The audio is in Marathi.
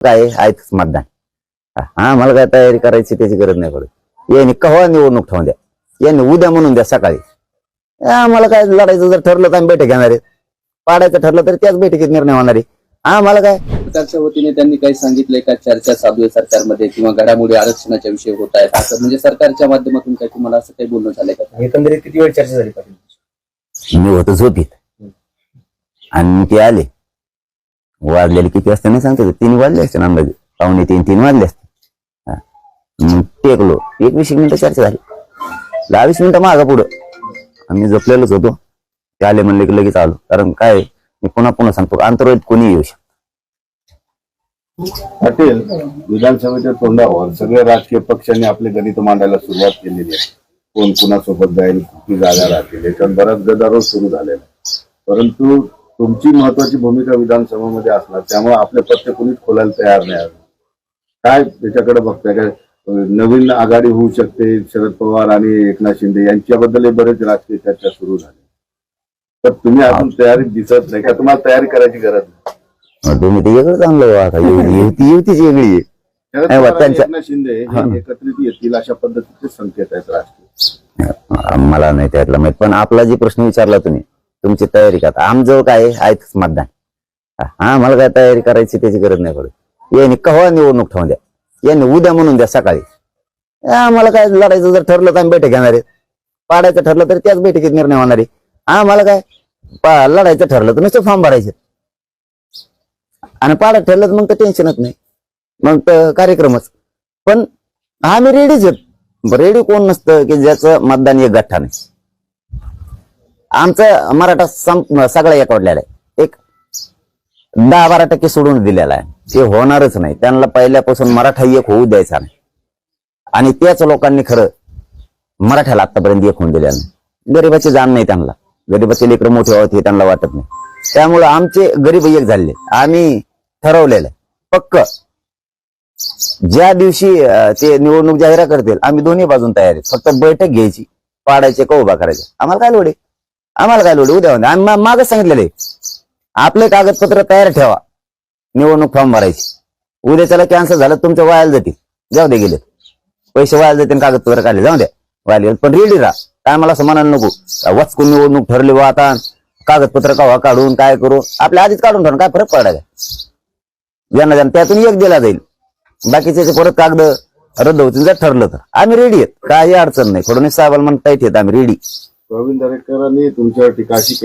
काय आहेच मतदान. हा मला काय तयारी करायची त्याची गरज नाही पडत. यांनी कव्हा निवडणूक ठेवून द्या. यांनी उद्या म्हणून द्या सकाळी. आम्हाला काय लढायचं जर ठरलं तर आम्ही बैठक घेणार आहे पाडायचं ठरलं तर त्याच बैठकीत निर्णय होणार आहे. आम्हाला काय? सरकारच्या वतीने त्यांनी काही सांगितलंय का? चर्चा चालू आहे सरकारमध्ये किंवा घडामोडी आरक्षणाच्या विषयी होत आहेत. असं म्हणजे सरकारच्या माध्यमातून काही तुम्हाला असं काही बोलणं झालंय का? एकंदरीत किती वेळ चर्चा झाली पाटील मी होतो झोपीत. आणि ते आले. वाजलेले किती असते नाही सांगतो तीन वाजले असते अंदाजे. पाहुणे तीन तीन वाजले असते. मग टेकलो. एक वीस मिनिटं चर्चा झाली. दहा वीस मिनिटं मागा पुढं. आम्ही जपलेलोच होतो. ते आले म्हणले की लगेच आलो. कारण काय मी पुन्हा पुन्हा सांगतो. आंतरवाईट कोणी येऊ शकतो पाटील विधानसभेच्या तोंडावर सगळ्या राजकीय पक्षांनी आपले गणित मांडायला सुरुवात केलेली आहे. कोण कुणासोबत जाईल किती जागा राहतील याच्यात बराच गदारोळ सुरू झालेला परंतु तुमची महत्वाची भूमिका विधानसभेमध्ये असणार त्यामुळे आपले पत्ते कोणीच खोलायला तयार नाही. काय त्याच्याकडे बघताय काय? नवीन आघाडी होऊ शकते शरद पवार आणि एकनाथ शिंदे यांच्याबद्दल बरेच राजकीय चर्चा सुरू झाली. तर तुम्ही अजून तयारीत दिसत नाही का? तुम्हाला तयारी करायची गरज नाही. तुम्ही ते वेगळं चांगलं आता युती युती- युतीच वेगळी आहे. शरद नाही, पवार आणि त्यांच्या- एकनाथ शिंदे हे एकत्रित येतील अशा पद्धतीचे संकेत आहेत राजकीय. मला नाही त्यातला माहीत पण आपला जे प्रश्न विचारला तुम्ही तुमची तयारी करता आमजवळ काय आहे? आहेच मतदान. हा मला काय तयारी करायची त्याची गरज नाही पडत. यांनी कव्हा निवडणूक ठेवून द्या? यांनी उद्या म्हणून द्या सकाळी. आम्हाला काय लढायचं जर ठरलं तर आम्ही बैठक घेणार आहे. पाडायचं ठरलं तर त्याच बैठकीत निर्णय होणार आहे. आम्हाला काय? पा- लढायचं ठरलं तर नुसतं फॉर्म भरायचे. आणि पाडत ठरलं तर मग तर टेन्शनच नाही. मग तर कार्यक्रमच. पण आम्ही रेडीच आहेत. रेडी कोण नसतं की ज्याचं मतदान एक गठ्ठा नाही. आमचं मराठा संप सगळा एकवडलेला आहे. एक दहा बारा टक्के सोडून दिलेला आहे. ते होणारच नाही. त्यांना पहिल्यापासून मराठा एक होऊ द्यायचा नाही. आणि त्याच लोकांनी खरं मराठ्याला आतापर्यंत एक होऊन दिलेलं नाही. गरीबाची जाण नाही त्यांना. गरीबाचे लेकरं मोठे व्हावेत हे त्यांना वाटत नाही. त्यामुळं आमचे गरीब एक झाले. आम्ही ठरवलेलं पक्क. ज्या दिवशी ते निवडणूक जाहीर करतील आम्ही दोन्ही बाजून तयार आहेत. फक्त बैठक घ्यायची. पाडायचे का उभा करायचे? आम्हाला काय लोडे आम्हाला काय लोड उद्या होणार. आम्ही मागच सांगितलेले आपले कागदपत्र तयार ठेवा. निवडणूक फॉर्म भरायची. उद्या त्याला कॅन्सल झालं तुमचं वायाला जातील. जाऊ दे गेले पैसे वायाला जातील आणि कागदपत्र काढले. जाऊ द्या वायाला गेले. पण रेडी राहा. काय मला असं म्हणायला नको. वचकून निवडणूक ठरली बा आता. कागदपत्र कवा काढून काय करू आपल्या आधीच काढून ठेवून काय फरक पडायला? ज्यांना ज्यांना त्यातून एक दिला जाईल. बाकीचे परत कागद रद्द होतील जर ठरलं तर. आम्ही रेडी आहेत. काही अडचण नाही. फडणवीस साहेबाला म्हणता येत आम्ही रेडी प्रवीण दरेकरांनी तुमच्यावर टीका केली.